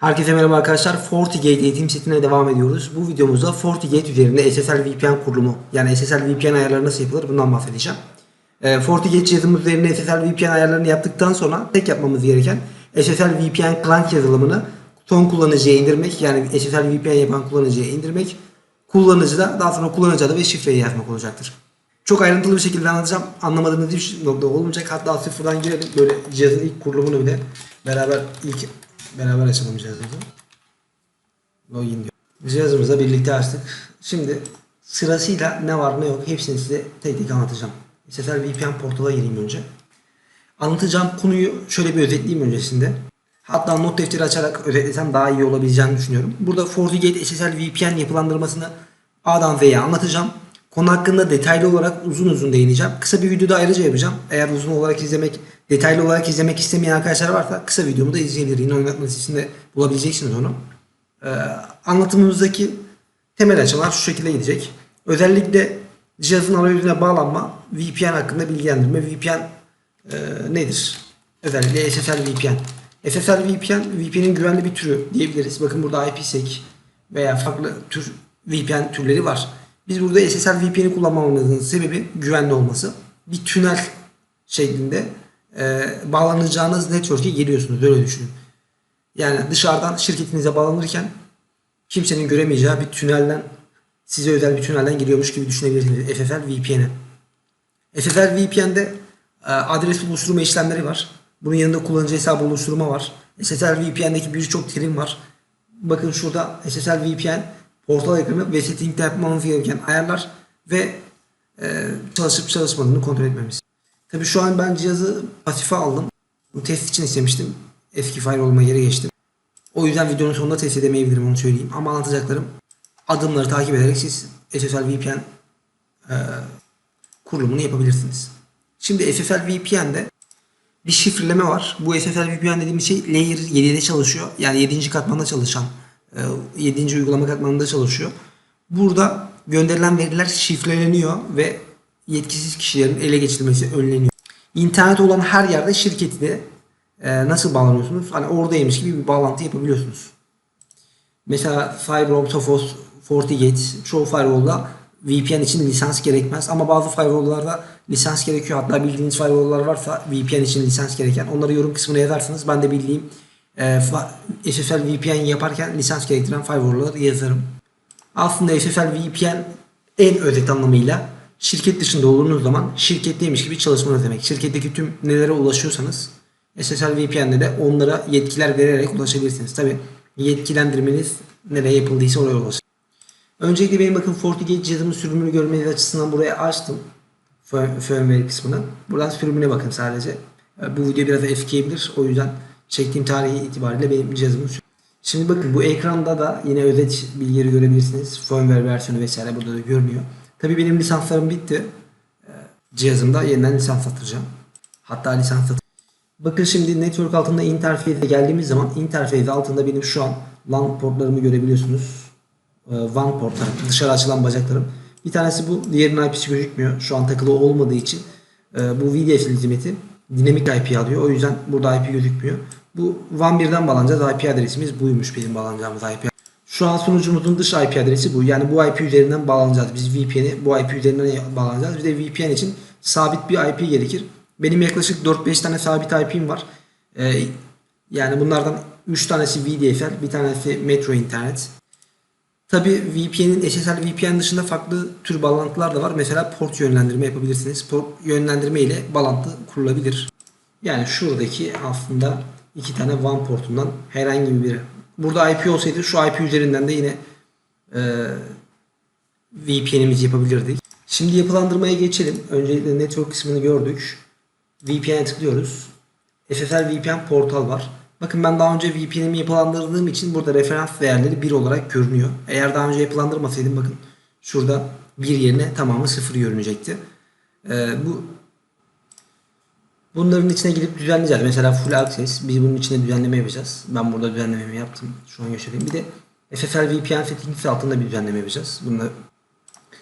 Herkese merhaba arkadaşlar. FortiGate eğitim setine devam ediyoruz. Bu videomuzda FortiGate üzerinde SSL VPN kurulumu yani SSL VPN ayarları nasıl yapılır bundan bahsedeceğim. Ee, FortiGate cihazımız üzerinde SSL VPN ayarlarını yaptıktan sonra tek yapmamız gereken SSL VPN Client yazılımını son kullanıcıya indirmek yani SSL VPN yapan kullanıcıya indirmek. Kullanıcıda daha sonra kullanıcı adı ve şifreyi yazmak olacaktır. Çok ayrıntılı bir şekilde anlatacağım. Anlamadığınız hiçbir nokta olmayacak. Hatta sıfırdan girelim. Böyle cihazın ilk kurulumunu bile beraber ilk beraber açalım cihazımızı. Login diyor. Cihazımızla birlikte açtık. Şimdi sırasıyla ne var ne yok hepsini size tek tek anlatacağım. SSL VPN portala gireyim önce. Anlatacağım konuyu şöyle bir özetleyeyim öncesinde. Hatta not defteri açarak özetlesem daha iyi olabileceğini düşünüyorum. Burada FortiGate SSL VPN yapılandırmasını A'dan Z'ye anlatacağım. Konu hakkında detaylı olarak uzun uzun değineceğim. Kısa bir videoda ayrıca yapacağım. Eğer uzun olarak izlemek, detaylı olarak izlemek istemeyen arkadaşlar varsa kısa videomu da izleyebilir. Yine oynatma listesinde bulabileceksiniz onu. Ee, anlatımımızdaki temel açılar şu şekilde gidecek. Özellikle cihazın arayüzüne bağlanma, VPN hakkında bilgilendirme. VPN e, nedir? Özellikle SSL VPN. SSL VPN, VPN'in güvenli bir türü diyebiliriz. Bakın burada IPsec veya farklı tür VPN türleri var. Biz burada SSL VPN'i kullanmamamızın sebebi güvenli olması. Bir tünel şeklinde e, bağlanacağınız network'e geliyorsunuz. Öyle düşünün. Yani dışarıdan şirketinize bağlanırken kimsenin göremeyeceği bir tünelden size özel bir tünelden geliyormuş gibi düşünebilirsiniz SSL VPN'e. SSL VPN'de e, adres oluşturma işlemleri var. Bunun yanında kullanıcı hesabı oluşturma var. SSL VPN'deki birçok terim var. Bakın şurada SSL VPN portal ekranı ve setting'de yapmamız gereken ayarlar ve e, çalışıp çalışmadığını kontrol etmemiz. Tabi şu an ben cihazı pasife aldım. Bu test için istemiştim. Eski firewall'uma geri geçtim. O yüzden videonun sonunda test edemeyebilirim onu söyleyeyim. Ama anlatacaklarım adımları takip ederek siz SSL VPN e, kurulumunu yapabilirsiniz. Şimdi SSL VPN'de bir şifreleme var. Bu SSL VPN dediğimiz şey Layer 7'de çalışıyor. Yani 7. katmanda çalışan 7. uygulama katmanında çalışıyor. Burada gönderilen veriler şifreleniyor ve yetkisiz kişilerin ele geçirilmesi önleniyor. İnternet olan her yerde şirketi de e, nasıl bağlanıyorsunuz? Hani oradaymış gibi bir bağlantı yapabiliyorsunuz. Mesela Firewall, Sophos, FortiGate çoğu firewall'da VPN için lisans gerekmez ama bazı firewall'larda lisans gerekiyor. Hatta bildiğiniz firewall'lar varsa VPN için lisans gereken onları yorum kısmına yazarsınız. Ben de bildiğim e, SSL VPN yaparken lisans gerektiren firewall'ları yazarım. Aslında SSL VPN en özet anlamıyla şirket dışında olduğunuz zaman şirketteymiş gibi çalışmanız demek. Şirketteki tüm nelere ulaşıyorsanız SSL VPN'de de onlara yetkiler vererek ulaşabilirsiniz. Tabi yetkilendirmeniz nereye yapıldıysa oraya ulaşın. Öncelikle benim bakın FortiGate cihazımın sürümünü görmeniz açısından buraya açtım. Firmware kısmını. Buradan sürümüne bakın sadece. E, Bu video biraz eskiyebilir. O yüzden çektiğim tarihi itibariyle benim cihazımın sürümü. Şimdi bakın bu ekranda da yine özet bilgileri görebilirsiniz. Firmware versiyonu vesaire burada da görünüyor. Tabi benim lisanslarım bitti. E, Cihazımda yeniden lisans attıracağım. Hatta lisans attıracağım. Bakın şimdi network altında interface'e geldiğimiz zaman interface altında benim şu an LAN portlarımı görebiliyorsunuz. WAN portlarım, dışarı açılan bacaklarım. Bir tanesi bu, diğerinin IP'si gözükmüyor. Şu an takılı olmadığı için e, bu VDSL hizmeti dinamik IP alıyor. O yüzden burada IP gözükmüyor. Bu WAN 1'den bağlanacağız. IP adresimiz buymuş bizim bağlanacağımız IP. Şu an sunucumuzun dış IP adresi bu. Yani bu IP üzerinden bağlanacağız. Biz VPN'i bu IP üzerinden bağlanacağız. Bir de VPN için sabit bir IP gerekir. Benim yaklaşık 4-5 tane sabit IP'm var. Ee, yani bunlardan 3 tanesi VDSL, bir tanesi Metro internet. Tabi VPN'in SSL VPN dışında farklı tür bağlantılar da var. Mesela port yönlendirme yapabilirsiniz. Port yönlendirme ile bağlantı kurulabilir. Yani şuradaki aslında iki tane WAN portundan herhangi biri. Burada IP olsaydı şu IP üzerinden de yine e, VPN'imizi yapabilirdik. Şimdi yapılandırmaya geçelim. Öncelikle network kısmını gördük. VPN'e tıklıyoruz. SSL VPN portal var. Bakın ben daha önce VPN'imi yapılandırdığım için burada referans değerleri 1 olarak görünüyor. Eğer daha önce yapılandırmasaydım bakın şurada 1 yerine tamamı 0 görünecekti. Ee, bu Bunların içine girip düzenleyeceğiz. Mesela full access. Biz bunun içine düzenleme yapacağız. Ben burada düzenlememi yaptım. Şu an yaşadığım. Bir de SSL VPN settings altında bir düzenleme yapacağız. Bunu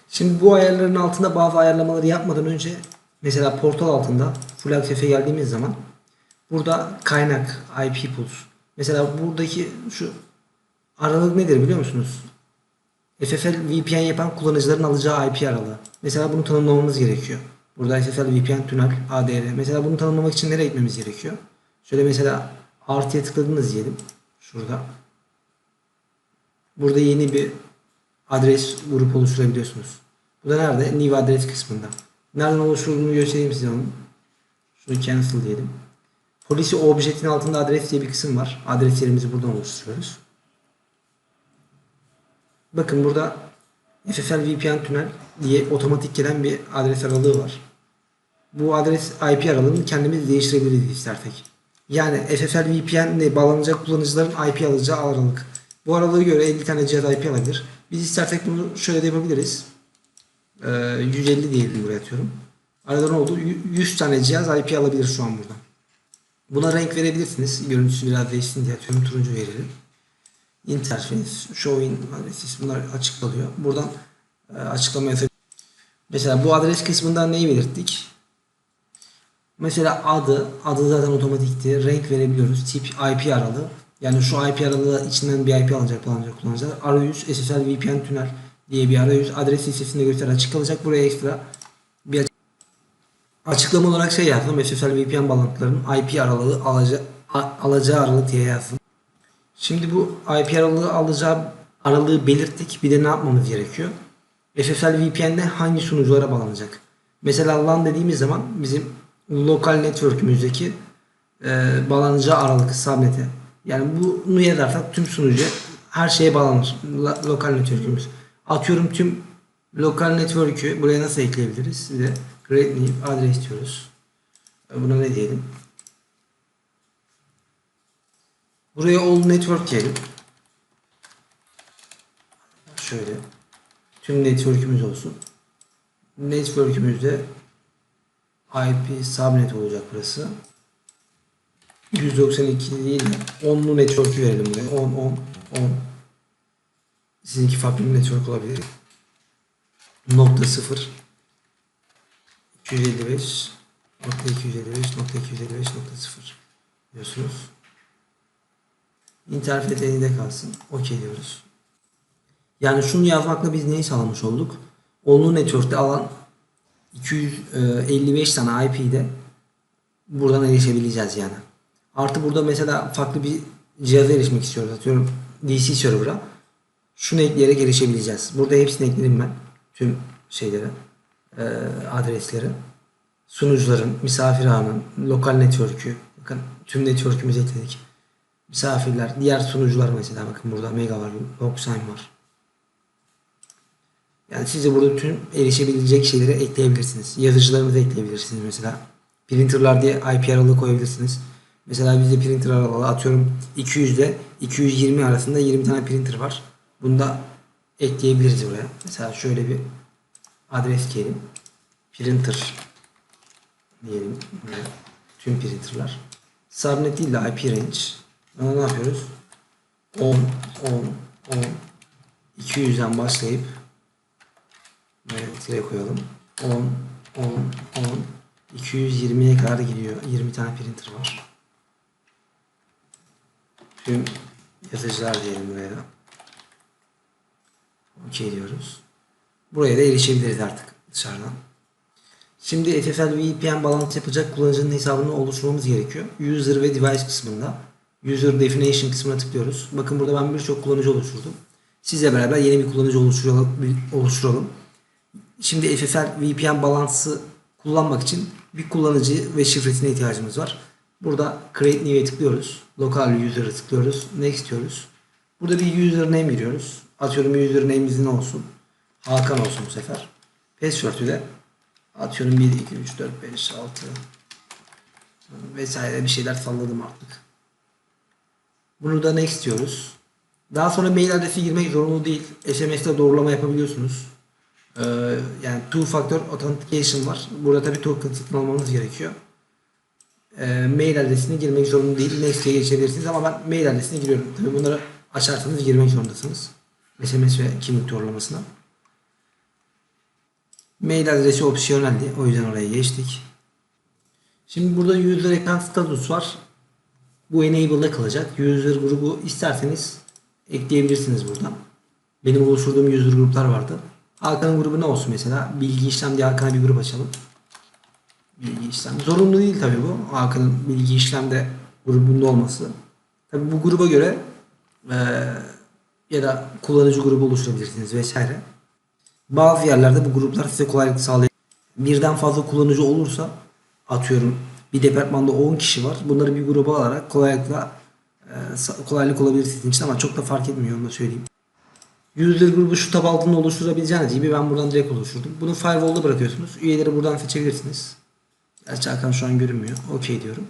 Şimdi bu ayarların altında bazı ayarlamaları yapmadan önce mesela portal altında full access'e geldiğimiz zaman burada kaynak IP pools Mesela buradaki şu aralık nedir biliyor musunuz? SSL VPN yapan kullanıcıların alacağı IP aralığı. Mesela bunu tanımlamamız gerekiyor. Burada SSL VPN tünel ADR. Mesela bunu tanımlamak için nereye gitmemiz gerekiyor? Şöyle mesela artıya tıkladınız diyelim. Şurada. Burada yeni bir adres grup oluşturabiliyorsunuz. Bu da nerede? New adres kısmında. Nereden oluşturulduğunu göstereyim size onu. Şunu cancel diyelim. Policy objektinin altında adres diye bir kısım var. Adreslerimizi buradan oluşturuyoruz. Bakın burada SSL VPN tünel diye otomatik gelen bir adres aralığı var. Bu adres IP aralığını kendimiz değiştirebiliriz istersek. Yani SSL VPN ile bağlanacak kullanıcıların IP alacağı aralık. Bu aralığı göre 50 tane cihaz IP alabilir. Biz istersek bunu şöyle de yapabiliriz. Ee, 150 diyelim buraya atıyorum. Arada ne oldu? Y- 100 tane cihaz IP alabilir şu an buradan. Buna renk verebilirsiniz. Görüntüsü biraz değişsin diye atıyorum. Turuncu verelim. Interface, showing adreses bunlar açık kalıyor. Buradan e, açıklama yazabilir. Mesela bu adres kısmından neyi belirttik? Mesela adı, adı zaten otomatikti. Renk verebiliyoruz. Tip IP aralığı. Yani şu IP aralığı içinden bir IP alacak kullanacak kullanacaklar. Arayüz SSL VPN tünel diye bir arayüz. Adres listesinde göster açık kalacak. Buraya ekstra bir açık- açıklama olarak şey yazdım. SSL VPN bağlantılarının IP aralığı alacağı, alacağı aralık diye yazdım. Şimdi bu IP aralığı alacağı aralığı belirttik. Bir de ne yapmamız gerekiyor? SSL VPN'de hangi sunuculara bağlanacak? Mesela LAN dediğimiz zaman bizim lokal network'ümüzdeki e, bağlanacağı aralık subnet'e. Yani bunu yazarsak tüm sunucu her şeye bağlanır. La- lokal network'ümüz. Atıyorum tüm lokal network'ü buraya nasıl ekleyebiliriz? De create new adres diyoruz. Buna ne diyelim? Buraya all network diyelim. Şöyle. Tüm network'ümüz olsun. Network'ümüzde IP subnet olacak burası. 192 değil de 10'lu network'ü verelim buraya. 10 10 10. Sizinki farklı bir network olabilir. Nokta 0 255 nokta 255 nokta 255 nokta 0 diyorsunuz. İnternet elinde kalsın. Okey diyoruz. Yani şunu yazmakla biz neyi sağlamış olduk? Onlu network'te alan 255 tane IP'de buradan erişebileceğiz yani. Artı burada mesela farklı bir cihaza erişmek istiyoruz. Atıyorum DC server'a. Şunu ekleyerek erişebileceğiz. Burada hepsini ekledim ben. Tüm şeylere. e, adresleri. Sunucuların, misafir ağının, lokal network'ü. Bakın tüm network'ümüzü ekledik. Misafirler, diğer sunucular mesela bakın burada Mega var, Logsign var. Yani siz de burada tüm erişebilecek şeyleri ekleyebilirsiniz. Yazıcılarınızı ekleyebilirsiniz mesela. Printerlar diye IP aralığı koyabilirsiniz. Mesela bizde printer aralığı atıyorum 200 ile 220 arasında 20 tane printer var. Bunu da ekleyebiliriz buraya. Mesela şöyle bir adres diyelim. Printer diyelim. Buraya. Tüm printerlar. Subnet değil de IP range. Buna ne yapıyoruz? 10, 10, 10, 200'den başlayıp Böyle tire koyalım. 10, 10, 10, 220'ye kadar gidiyor. 20 tane printer var. Tüm yazıcılar diyelim buraya. Okey diyoruz. Buraya da erişebiliriz artık dışarıdan. Şimdi SSL VPN bağlantı yapacak kullanıcının hesabını oluşturmamız gerekiyor. User ve device kısmında User Definition kısmına tıklıyoruz. Bakın burada ben birçok kullanıcı oluşturdum. Sizle beraber yeni bir kullanıcı oluşturalım. oluşturalım. Şimdi SSL VPN bağlantısı kullanmak için bir kullanıcı ve şifresine ihtiyacımız var. Burada Create New'e tıklıyoruz. Local User'a tıklıyoruz. Next diyoruz. Burada bir username giriyoruz. Atıyorum username'imiz ne olsun? Hakan olsun bu sefer. Password'ü de atıyorum 1, 2, 3, 4, 5, 6 vesaire bir şeyler salladım artık. Bunu da next diyoruz. Daha sonra mail adresi girmek zorunlu değil. SMS'te doğrulama yapabiliyorsunuz. Ee, yani two factor authentication var. Burada tabii token satın almamız gerekiyor. Ee, mail adresini girmek zorunlu değil. Next'e geçebilirsiniz ama ben mail adresine giriyorum. Tabii bunları açarsanız girmek zorundasınız. SMS ve kimlik doğrulamasına. Mail adresi opsiyoneldi. O yüzden oraya geçtik. Şimdi burada user account status var. Bu enable'da kalacak. User grubu isterseniz ekleyebilirsiniz buradan. Benim oluşturduğum user gruplar vardı. Hakan'ın grubu ne olsun mesela? Bilgi işlem diye Hakan'a bir grup açalım. Bilgi işlem. Zorunlu değil tabii bu. Hakan'ın bilgi işlemde grubunda olması. Tabii bu gruba göre eee, ya da kullanıcı grubu oluşturabilirsiniz vesaire. Bazı yerlerde bu gruplar size kolaylık sağlayabilir. Birden fazla kullanıcı olursa atıyorum bir departmanda 10 kişi var. Bunları bir gruba alarak kolaylıkla e, kolaylık olabilir sizin için ama çok da fark etmiyor onu da söyleyeyim. User grubu şu tab altında oluşturabileceğiniz gibi ben buradan direkt oluşturdum. Bunu firewall'da bırakıyorsunuz. Üyeleri buradan seçebilirsiniz. Gerçi Hakan şu an görünmüyor. Okey diyorum.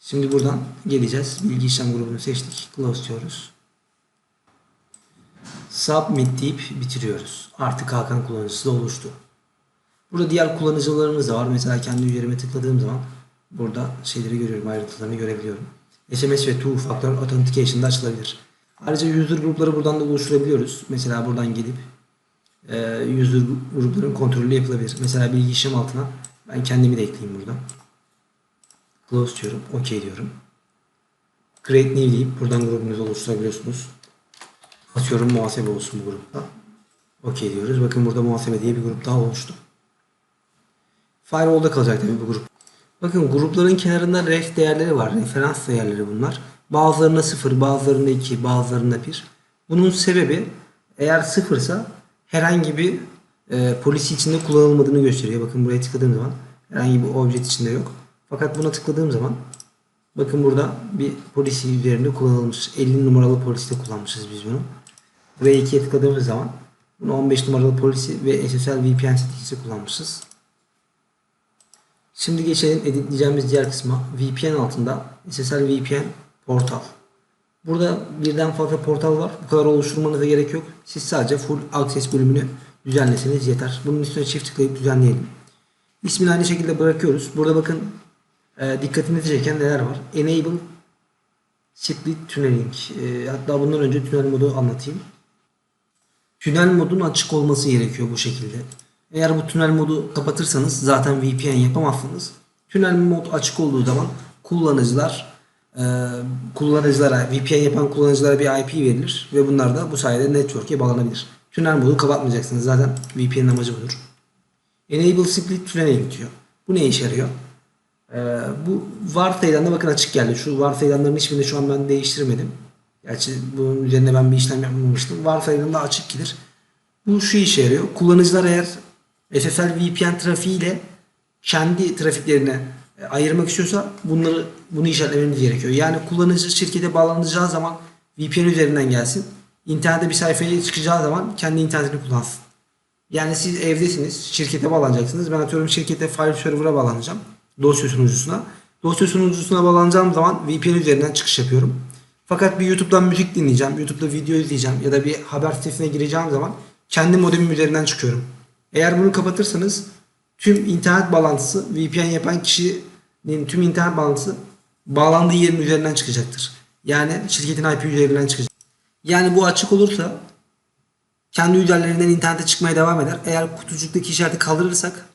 Şimdi buradan geleceğiz. Bilgi işlem grubunu seçtik. Close diyoruz. Submit deyip bitiriyoruz. Artık Hakan kullanıcısı da oluştu. Burada diğer kullanıcılarımız da var. Mesela kendi üzerime tıkladığım zaman burada şeyleri görüyorum, ayrıntılarını görebiliyorum. SMS ve Two Factor Authentication da açılabilir. Ayrıca user grupları buradan da oluşturabiliyoruz. Mesela buradan gelip e, user grupların kontrolü yapılabilir. Mesela bilgi işlem altına ben kendimi de ekleyeyim buradan. Close diyorum, OK diyorum. Create new deyip buradan grubunuzu oluşturabiliyorsunuz. Atıyorum muhasebe olsun bu grupta. OK diyoruz. Bakın burada muhasebe diye bir grup daha oluştu. Firewall'da kalacak tabii bu grup. Bakın grupların kenarında ref değerleri var. Referans değerleri bunlar. Bazılarında 0, bazılarında 2, bazılarında 1. Bunun sebebi eğer sıfırsa herhangi bir e, polisi içinde kullanılmadığını gösteriyor. Bakın buraya tıkladığım zaman herhangi bir objet içinde yok. Fakat buna tıkladığım zaman bakın burada bir polisi üzerinde kullanılmış. 50 numaralı poliste kullanmışız biz bunu. Buraya 2'ye tıkladığımız zaman bunu 15 numaralı polisi ve SSL VPN seçeneği kullanmışız. Şimdi geçelim editleyeceğimiz diğer kısma. VPN altında SSL VPN portal. Burada birden fazla portal var. Bu kadar oluşturmanıza gerek yok. Siz sadece full access bölümünü düzenleseniz yeter. Bunun üstüne çift tıklayıp düzenleyelim. İsmini aynı şekilde bırakıyoruz. Burada bakın e, dikkatinizi çeken neler var. Enable Split Tunneling. E, hatta bundan önce tünel modu anlatayım. Tünel modun açık olması gerekiyor bu şekilde. Eğer bu tünel modu kapatırsanız zaten VPN yapamazsınız. Tünel mod açık olduğu zaman kullanıcılar e, kullanıcılara VPN yapan kullanıcılara bir IP verilir ve bunlar da bu sayede network'e bağlanabilir. Tünel modu kapatmayacaksınız. Zaten VPN'in amacı budur. Enable Split Tunneling diyor. Bu ne işe yarıyor? Ee, bu varsayılanda bakın açık geldi. Şu varsayılanların hiçbirini şu an ben değiştirmedim. Gerçi bunun üzerine ben bir işlem yapmamıştım. Varsayılanında açık gelir. Bu şu işe yarıyor. Kullanıcılar eğer SSL VPN trafiğiyle kendi trafiklerini e, ayırmak istiyorsa bunları bunu işaretlememiz gerekiyor. Yani kullanıcı şirkete bağlanacağı zaman VPN üzerinden gelsin. İnternette bir sayfaya çıkacağı zaman kendi internetini kullansın. Yani siz evdesiniz, şirkete bağlanacaksınız. Ben atıyorum şirkete file server'a bağlanacağım. Dosya sunucusuna. Dosya sunucusuna bağlanacağım zaman VPN üzerinden çıkış yapıyorum. Fakat bir YouTube'dan müzik dinleyeceğim, YouTube'da video izleyeceğim ya da bir haber sitesine gireceğim zaman kendi modemim üzerinden çıkıyorum. Eğer bunu kapatırsanız tüm internet bağlantısı VPN yapan kişinin tüm internet bağlantısı bağlandığı yerin üzerinden çıkacaktır. Yani şirketin IP üzerinden çıkacak. Yani bu açık olursa kendi üzerlerinden internete çıkmaya devam eder. Eğer kutucuktaki işareti kaldırırsak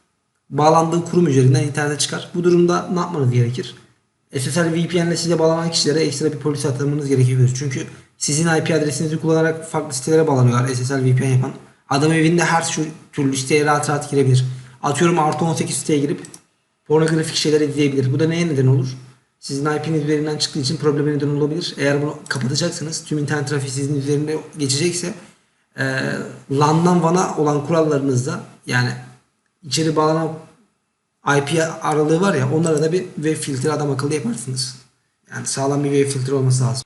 bağlandığı kurum üzerinden internete çıkar. Bu durumda ne yapmanız gerekir? SSL VPN ile size bağlanan kişilere ekstra bir polis atamanız gerekebilir. Çünkü sizin IP adresinizi kullanarak farklı sitelere bağlanıyorlar SSL VPN yapan. Adam evinde her türlü siteye rahat rahat girebilir. Atıyorum artı 18 siteye girip pornografik şeyler izleyebilir. Bu da neye neden olur? Sizin IP'niz üzerinden çıktığı için probleme neden olabilir. Eğer bunu kapatacaksanız tüm internet trafiği sizin üzerinde geçecekse e, LAN'dan WAN'a olan kurallarınızda yani içeri bağlanan IP aralığı var ya onlara da bir web filtre adam akıllı yaparsınız. Yani sağlam bir web filtre olması lazım.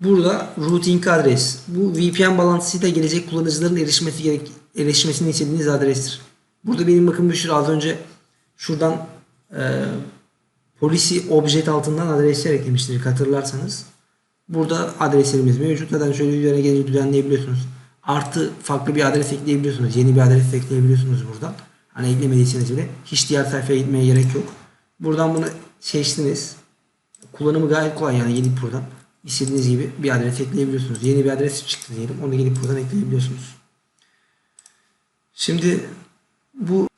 Burada routing adres. Bu VPN bağlantısıyla gelecek kullanıcıların erişmesi gerek erişmesini istediğiniz adrestir. Burada benim bakın bir sürü az önce şuradan e, polisi objet altından adresler eklemiştik hatırlarsanız. Burada adreslerimiz mevcut. Zaten şöyle üzerine gelince düzenleyebiliyorsunuz. Artı farklı bir adres ekleyebiliyorsunuz. Yeni bir adres ekleyebiliyorsunuz burada. Hani eklemediyseniz bile hiç diğer sayfaya gitmeye gerek yok. Buradan bunu seçtiniz. Kullanımı gayet kolay yani gelip buradan istediğiniz gibi bir adres ekleyebiliyorsunuz. Yeni bir adres çıktı diyelim. Onu gelip buradan ekleyebiliyorsunuz. Şimdi bu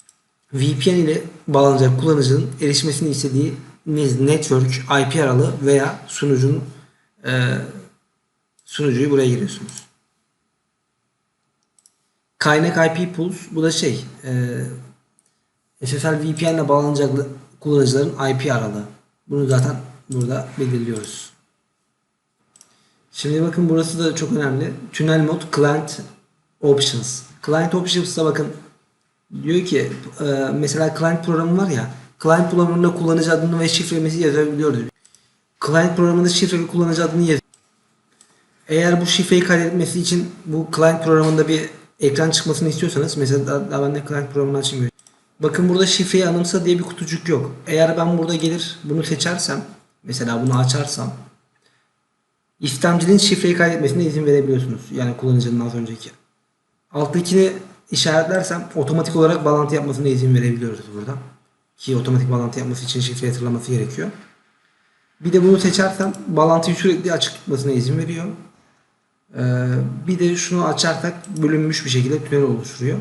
VPN ile bağlanacak kullanıcının erişmesini istediği network IP aralığı veya sunucunun e, sunucuyu buraya giriyorsunuz. Kaynak IP pools bu da şey e, SSL VPN ile bağlanacak kullanıcıların IP aralığı. Bunu zaten burada belirliyoruz. Şimdi bakın burası da çok önemli. Tunnel mod client options. Client options'a bakın diyor ki e, mesela client programı var ya client programında kullanıcı adını ve şifremizi yazabiliyoruz. Client programında şifre ve kullanıcı adını yaz. Eğer bu şifreyi kaydetmesi için bu client programında bir ekran çıkmasını istiyorsanız mesela daha, daha ben de client programını açayım. Bakın burada şifreyi anımsa diye bir kutucuk yok. Eğer ben burada gelir bunu seçersem mesela bunu açarsam istemcinin şifreyi kaydetmesine izin verebiliyorsunuz. Yani kullanıcının az önceki. Alttakini işaretlersem otomatik olarak bağlantı yapmasına izin verebiliyoruz burada. Ki otomatik bağlantı yapması için şifre hatırlaması gerekiyor. Bir de bunu seçersem bağlantıyı sürekli açık tutmasına izin veriyor. Ee, bir de şunu açarsak bölünmüş bir şekilde tünel oluşturuyor.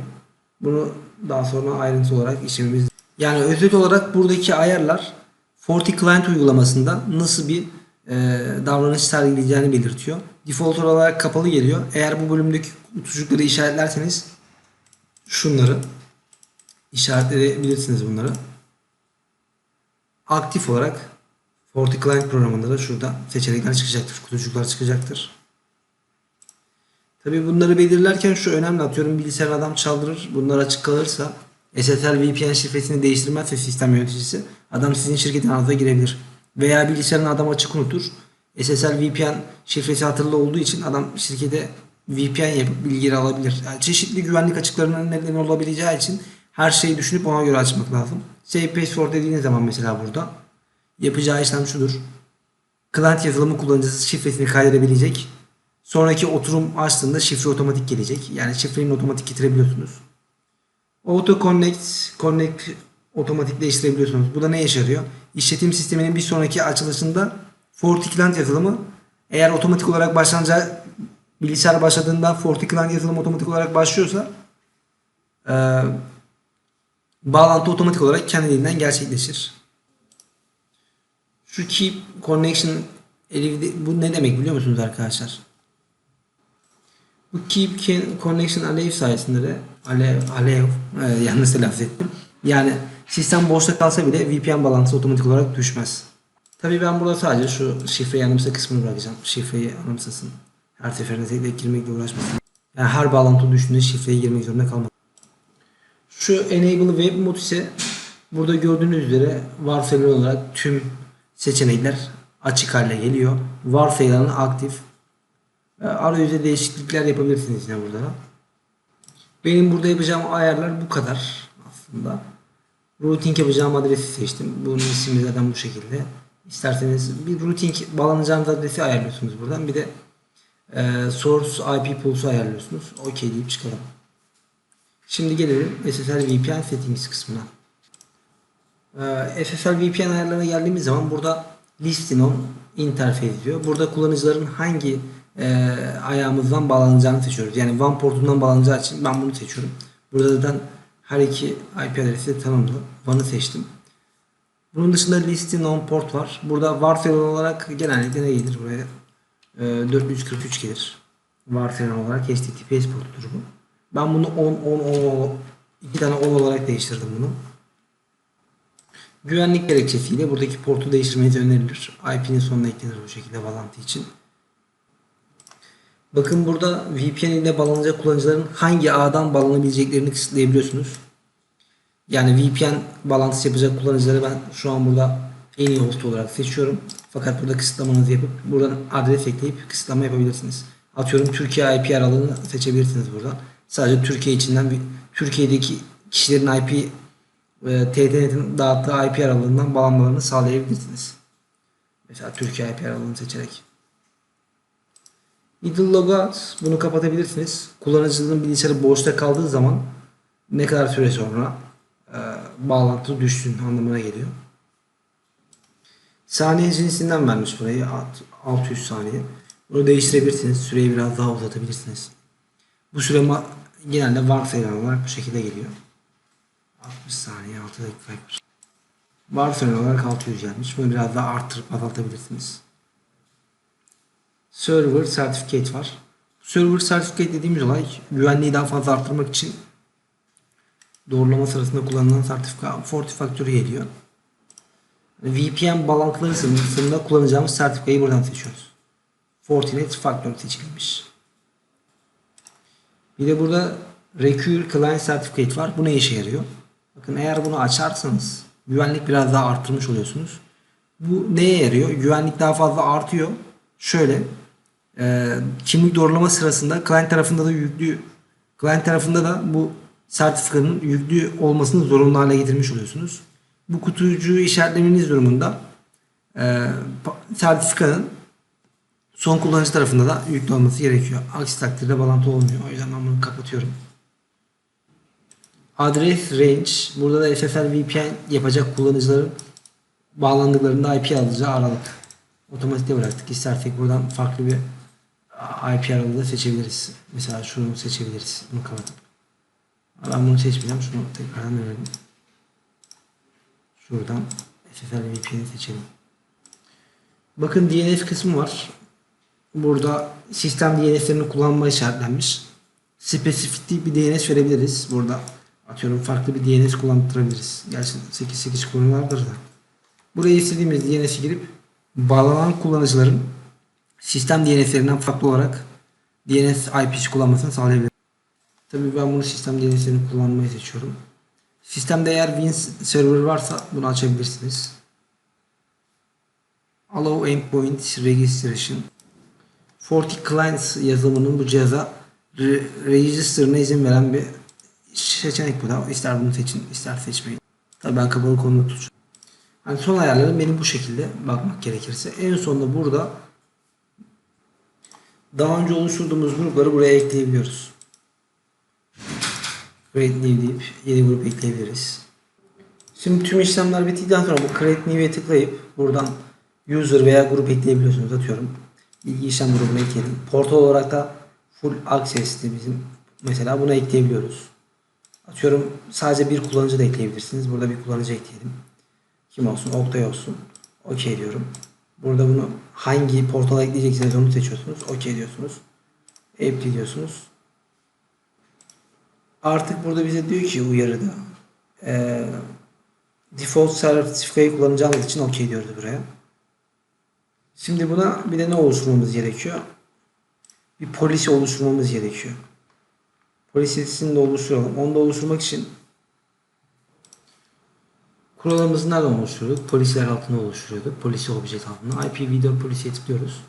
Bunu daha sonra ayrıntı olarak işlemimiz. Yani özet olarak buradaki ayarlar FortiClient uygulamasında nasıl bir e, davranış sergileyeceğini belirtiyor. Default olarak kapalı geliyor. Eğer bu bölümdeki kutucukları işaretlerseniz şunları işaretleyebilirsiniz bunları. Aktif olarak FortiClient programında da şurada seçenekler çıkacaktır. Kutucuklar çıkacaktır. Tabii bunları belirlerken şu önemli atıyorum bilgisayar adam çaldırır. Bunlar açık kalırsa SSL VPN şifresini değiştirmezse sistem yöneticisi adam sizin şirketin ağzına girebilir. Veya bilgisayarın adam açık unutur. SSL VPN şifresi hatırlı olduğu için adam şirkete VPN yapıp bilgileri alabilir. Yani çeşitli güvenlik açıklarının nedeni olabileceği için her şeyi düşünüp ona göre açmak lazım. Save password dediğiniz zaman mesela burada yapacağı işlem şudur. Client yazılımı kullanıcısı şifresini kaydedebilecek. Sonraki oturum açtığında şifre otomatik gelecek. Yani şifreyi otomatik getirebiliyorsunuz. Auto Connect, Connect otomatik değiştirebiliyorsunuz. Bu da ne işe yarıyor? İşletim sisteminin bir sonraki açılışında FortiClient yazılımı eğer otomatik olarak başlanacağı bilgisayar başladığında FortiClient yazılımı otomatik olarak başlıyorsa bağlantı otomatik olarak kendiliğinden gerçekleşir. Şu Keep Connection bu ne demek biliyor musunuz arkadaşlar? Bu Keep Connection Alev sayesinde de Alev, Alev e, yanlış telaffuz ettim. Yani sistem boşta kalsa bile VPN bağlantısı otomatik olarak düşmez. Tabii ben burada sadece şu şifreyi anımsa kısmını bırakacağım. Şifreyi anımsasın. Her seferinde tek girmekle uğraşmasın. Yani her bağlantı düştüğünde şifreye girmek zorunda kalmaz. Şu Enable Web Mode ise burada gördüğünüz üzere varsayılan olarak tüm seçenekler açık hale geliyor. Varsayılanı aktif. E, arayüzde değişiklikler yapabilirsiniz yine burada. Benim burada yapacağım ayarlar bu kadar aslında. Routing yapacağım adresi seçtim. Bunun ismi zaten bu şekilde. İsterseniz bir routing bağlanacağınız adresi ayarlıyorsunuz buradan. Bir de e, source IP pools'u ayarlıyorsunuz. OK deyip çıkalım. Şimdi gelelim SSL VPN settings kısmına. Ee, SSL VPN ayarlarına geldiğimiz zaman burada listing on interface diyor. Burada kullanıcıların hangi e, ayağımızdan bağlanacağını seçiyoruz. Yani WAN portundan bağlanacağı için ben bunu seçiyorum. Burada zaten her iki IP adresi tanımlı. WAN'ı seçtim. Bunun dışında listing on port var. Burada varsayılan olarak genellikle ne gelir buraya? E, 443 gelir. Varsayılan olarak HTTPS portudur bu. Ben bunu 10 10 10 iki tane 10 olarak değiştirdim bunu. Güvenlik gerekçesiyle buradaki portu değiştirmeniz önerilir. IP'nin sonuna eklenir bu şekilde bağlantı için. Bakın burada VPN ile bağlanacak kullanıcıların hangi ağdan bağlanabileceklerini kısıtlayabiliyorsunuz. Yani VPN bağlantısı yapacak kullanıcıları ben şu an burada en iyi host olarak seçiyorum. Fakat burada kısıtlamanızı yapıp buradan adres ekleyip kısıtlama yapabilirsiniz. Atıyorum Türkiye IP aralığını seçebilirsiniz buradan. Sadece Türkiye içinden bir Türkiye'deki kişilerin IP ve TTNet'in dağıttığı IP aralığından bağlanmalarını sağlayabilirsiniz. Mesela Türkiye IP aralığını seçerek. Idle logout bunu kapatabilirsiniz. Kullanıcının bilgisayarı boşta kaldığı zaman ne kadar süre sonra e, bağlantı düştüğün anlamına geliyor. Saniye cinsinden vermiş burayı 600 saniye. Bunu değiştirebilirsiniz. Süreyi biraz daha uzatabilirsiniz. Bu süre genelde varsayılan olarak bu şekilde geliyor. 60 saniye 6 dakika. Varsayılan olarak 600 gelmiş. Bunu biraz daha arttırıp azaltabilirsiniz. Server Certificate var. Server Certificate dediğimiz olay güvenliği daha fazla arttırmak için doğrulama sırasında kullanılan sertifika Fortifactory geliyor. VPN bağlantıları sırasında kullanacağımız sertifikayı buradan seçiyoruz. Fortinet Factory seçilmiş. Bir de burada Recure Client Certificate var. Bu ne işe yarıyor? Bakın eğer bunu açarsanız güvenlik biraz daha arttırmış oluyorsunuz. Bu neye yarıyor? Güvenlik daha fazla artıyor. Şöyle e, kimlik doğrulama sırasında client tarafında da yüklü client tarafında da bu sertifikanın yüklü olmasını zorunlu hale getirmiş oluyorsunuz. Bu kutucuğu işaretlemeniz durumunda e, sertifikanın son kullanıcı tarafında da yüklü olması gerekiyor. Aksi takdirde bağlantı olmuyor. O yüzden ben bunu kapatıyorum. Adres range. Burada da SSL VPN yapacak kullanıcıların bağlandıklarında IP alacağı aralık. Otomatikte bıraktık. İstersek buradan farklı bir IP aralığı da seçebiliriz. Mesela şunu seçebiliriz. Bunu kapatıp. Ben bunu seçmeyeceğim. Şunu tekrardan verelim. Şuradan SSL VPN'i seçelim. Bakın DNS kısmı var. Burada sistem DNS'lerini kullanma işaretlenmiş. Spesifik bir DNS verebiliriz. Burada atıyorum farklı bir DNS kullandırabiliriz. Gerçi 8.8 kullanıyorlardır da. Buraya istediğimiz DNS'i girip bağlanan kullanıcıların sistem DNS'lerinden farklı olarak DNS IP'si kullanmasını sağlayabiliriz. Tabii ben bunu sistem DNS'lerini kullanmayı seçiyorum. Sistemde eğer Win server varsa bunu açabilirsiniz. Allow Endpoint Registration. Forti Clients yazılımının bu cihaza re- register'ına izin veren bir seçenek bu da. İster bunu seçin, ister seçmeyin. Tabii ben kapalı konumda tutacağım. Hani son ayarlarım benim bu şekilde bakmak gerekirse. En sonunda burada daha önce oluşturduğumuz grupları buraya ekleyebiliyoruz. Create New deyip yeni grup ekleyebiliriz. Şimdi tüm işlemler bittikten sonra bu Create New'e tıklayıp buradan user veya grup ekleyebiliyorsunuz. Atıyorum bilgi işlem grubuna ekleyelim. Portal olarak da full access'ti bizim. Mesela buna ekleyebiliyoruz. Atıyorum sadece bir kullanıcı da ekleyebilirsiniz. Burada bir kullanıcı ekleyelim. Kim olsun? Oktay olsun. Okey diyorum. Burada bunu hangi portala ekleyeceksiniz onu seçiyorsunuz. Okey diyorsunuz. Apply diyorsunuz. Artık burada bize diyor ki uyarıda eee default sertifikayı kullanacağımız için okey diyoruz buraya. Şimdi buna bir de ne oluşturmamız gerekiyor? Bir polisi oluşturmamız gerekiyor. Polisini de oluşturalım. Onu da oluşturmak için kurallarımızı nereden oluşturuyorduk? Polisler altında oluşturuyorduk. Polisi objet altında. IP video polisiye tıklıyoruz.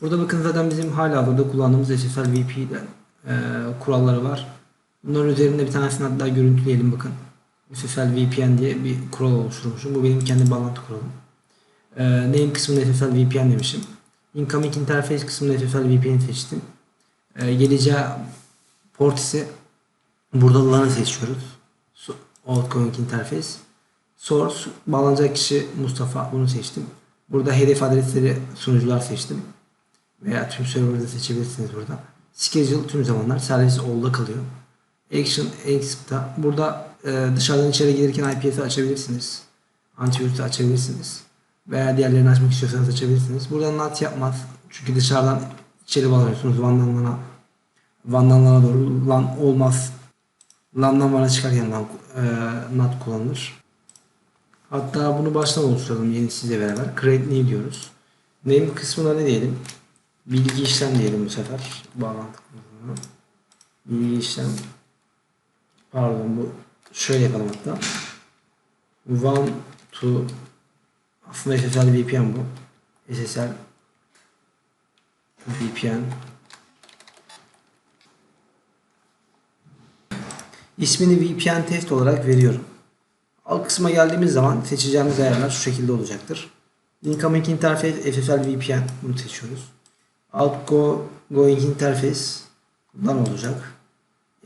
Burada bakın zaten bizim hala burada kullandığımız SSL VP'de e, kuralları var. Bunların üzerinde bir tanesini hatta görüntüleyelim bakın. SSL VPN diye bir kural oluşturmuşum. Bu benim kendi bağlantı kuralım. E, name kısmında SSL VPN demişim. Incoming interface kısmında SSL VPN seçtim. E, geleceği port ise burada LAN'ı seçiyoruz. Outgoing interface. Source bağlanacak kişi Mustafa bunu seçtim. Burada hedef adresleri sunucular seçtim. Veya tüm server'ı da seçebilirsiniz burada. Schedule tüm zamanlar servis all'da kalıyor. Action Exp'ta burada e, dışarıdan içeri gelirken IPS'i açabilirsiniz. Antivirüsü açabilirsiniz. Veya diğerlerini açmak istiyorsanız açabilirsiniz. Burada NAT yapmaz. Çünkü dışarıdan içeri bağlanıyorsunuz. WAN'dan LAN'a doğru LAN olmaz. LAN'dan WAN'a çıkarken LAN, e, NAT kullanılır. Hatta bunu baştan oluşturalım yeni sizle beraber. Create new diyoruz. Name kısmına ne diyelim? Bilgi işlem diyelim bu sefer. Bağlantı kısmına. Bilgi işlem. Pardon bu şöyle yapalım hatta. One to aslında SSL VPN bu. SSL VPN İsmini VPN test olarak veriyorum. Alt kısma geldiğimiz zaman seçeceğimiz ayarlar şu şekilde olacaktır. Incoming Interface SSL VPN bunu seçiyoruz. Outgoing Interface bundan olacak.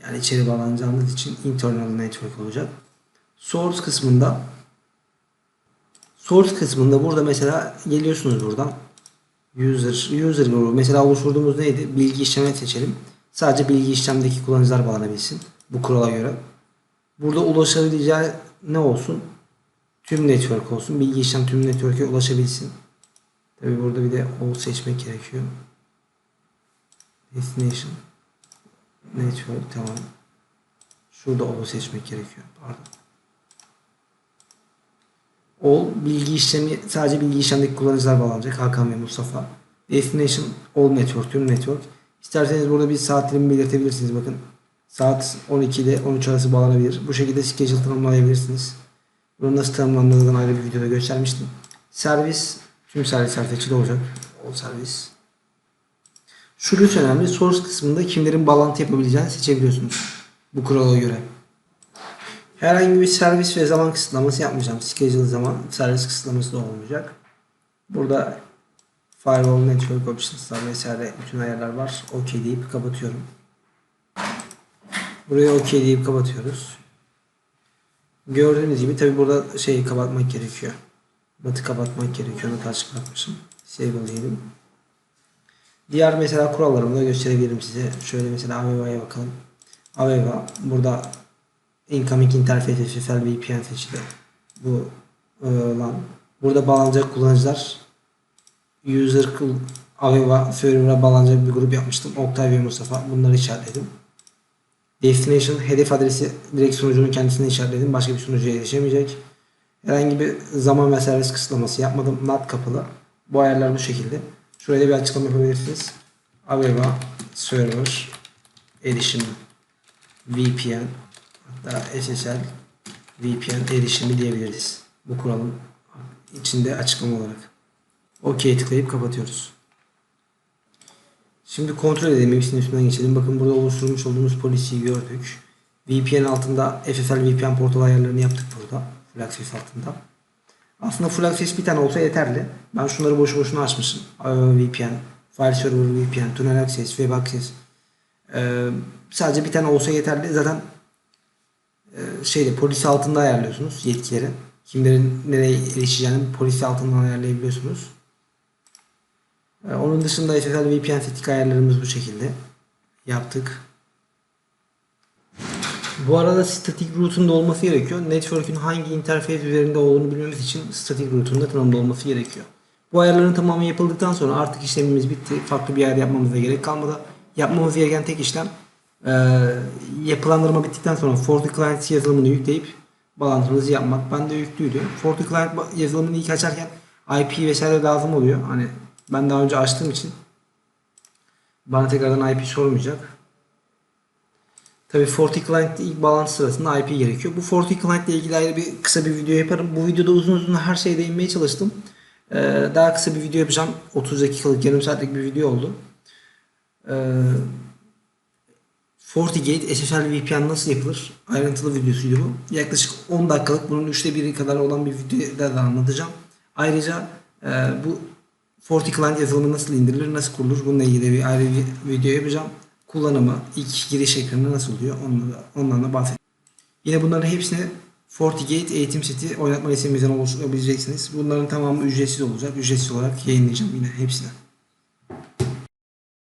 Yani içeri bağlanacağımız için internal network olacak. Source kısmında Source kısmında burada mesela geliyorsunuz buradan. User, user grubu. Mesela oluşturduğumuz neydi? Bilgi işleme seçelim. Sadece bilgi işlemdeki kullanıcılar bağlanabilsin. Bu kurala göre. Burada ulaşabileceği ne olsun? tüm network olsun. Bilgi işlem tüm network'e ulaşabilsin. Tabi burada bir de all seçmek gerekiyor. Destination network tamam. Şurada all seçmek gerekiyor. Pardon. All bilgi işlemi sadece bilgi işlemdeki kullanıcılar bağlanacak. Hakan ve Mustafa. Destination all network tüm network. İsterseniz burada bir saat dilimi belirtebilirsiniz. Bakın saat 12 ile 13 arası bağlanabilir. Bu şekilde schedule tanımlayabilirsiniz. Bunu nasıl tanımlandığından ayrı bir videoda göstermiştim. Servis tüm servisler seçili olacak. O servis. Şu lütfen önemli. Source kısmında kimlerin bağlantı yapabileceğini seçebiliyorsunuz. Bu kurala göre. Herhangi bir servis ve zaman kısıtlaması yapmayacağım. Schedule zaman servis kısıtlaması da olmayacak. Burada Firewall Network Options'lar vesaire bütün ayarlar var. OK deyip kapatıyorum. Buraya OK deyip kapatıyoruz. Gördüğünüz gibi tabi burada şeyi kapatmak gerekiyor. Batı kapatmak gerekiyor. Onu karşı kapatmışım. Save diyelim. Diğer mesela kurallarımı da gösterebilirim size. Şöyle mesela Aveva'ya bakalım. Aveva burada incoming interface SSL VPN seçili. Bu e, lan. Burada bağlanacak kullanıcılar user Aveva server'a bağlanacak bir grup yapmıştım. Oktay ve Mustafa. Bunları işaretledim. Destination hedef adresi direkt sunucunun kendisine işaretledim. Başka bir sunucuya erişemeyecek. Herhangi bir zaman ve servis kısıtlaması yapmadım. NAT kapalı. Bu ayarlar bu şekilde. Şuraya bir açıklama yapabilirsiniz. Aveva Server Edition VPN hatta SSL VPN erişimi diyebiliriz. Bu kuralın içinde açıklama olarak. OK tıklayıp kapatıyoruz. Şimdi kontrol edelim. Hepsinin üstünden geçelim. Bakın burada oluşturmuş olduğumuz polisiyi gördük. VPN altında SSL VPN portal ayarlarını yaptık burada. Full altında. Aslında Full bir tane olsa yeterli. Ben şunları boşu boşuna açmışım. VPN, File Server VPN, Tunnel Access, Web Access. Ee, sadece bir tane olsa yeterli. Zaten şeyde polisi altında ayarlıyorsunuz yetkileri. Kimlerin nereye erişeceğini polisi altından ayarlayabiliyorsunuz. Ee, Onun dışında SSL VPN statik ayarlarımız bu şekilde yaptık. Bu arada static route'un da olması gerekiyor. Network'ün hangi interface üzerinde olduğunu bilmemiz için static route'un da tanımda olması gerekiyor. Bu ayarların tamamı yapıldıktan sonra artık işlemimiz bitti. Farklı bir ayar yapmamıza gerek kalmadı. Yapmamız gereken tek işlem e, yapılandırma bittikten sonra Forti Client yazılımını yükleyip bağlantımızı yapmak. Ben de yüklüydü. Forti Client ba- yazılımını ilk açarken IP vesaire lazım oluyor. Hani ben daha önce açtığım için bana tekrardan IP sormayacak. Tabii Forti Client ilk bağlantı sırasında IP gerekiyor. Bu Forti Client ile ilgili ayrı bir kısa bir video yaparım. Bu videoda uzun uzun her şeye değinmeye çalıştım. Ee, daha kısa bir video yapacağım. 30 dakikalık yarım saatlik bir video oldu. Ee, FortiGate SSL VPN nasıl yapılır? Ayrıntılı videosuydu bu. Yaklaşık 10 dakikalık bunun üçte biri kadar olan bir videoda da anlatacağım. Ayrıca e, bu FortiClient yazılımı nasıl indirilir, nasıl kurulur bununla ilgili bir ayrı bir video yapacağım. Kullanımı, ilk giriş ekranı nasıl oluyor ondan da, ondan da bahsedeceğim. Yine bunların hepsini FortiGate eğitim seti oynatma lisemizden oluşturabileceksiniz. Bunların tamamı ücretsiz olacak. Ücretsiz olarak yayınlayacağım yine hepsini.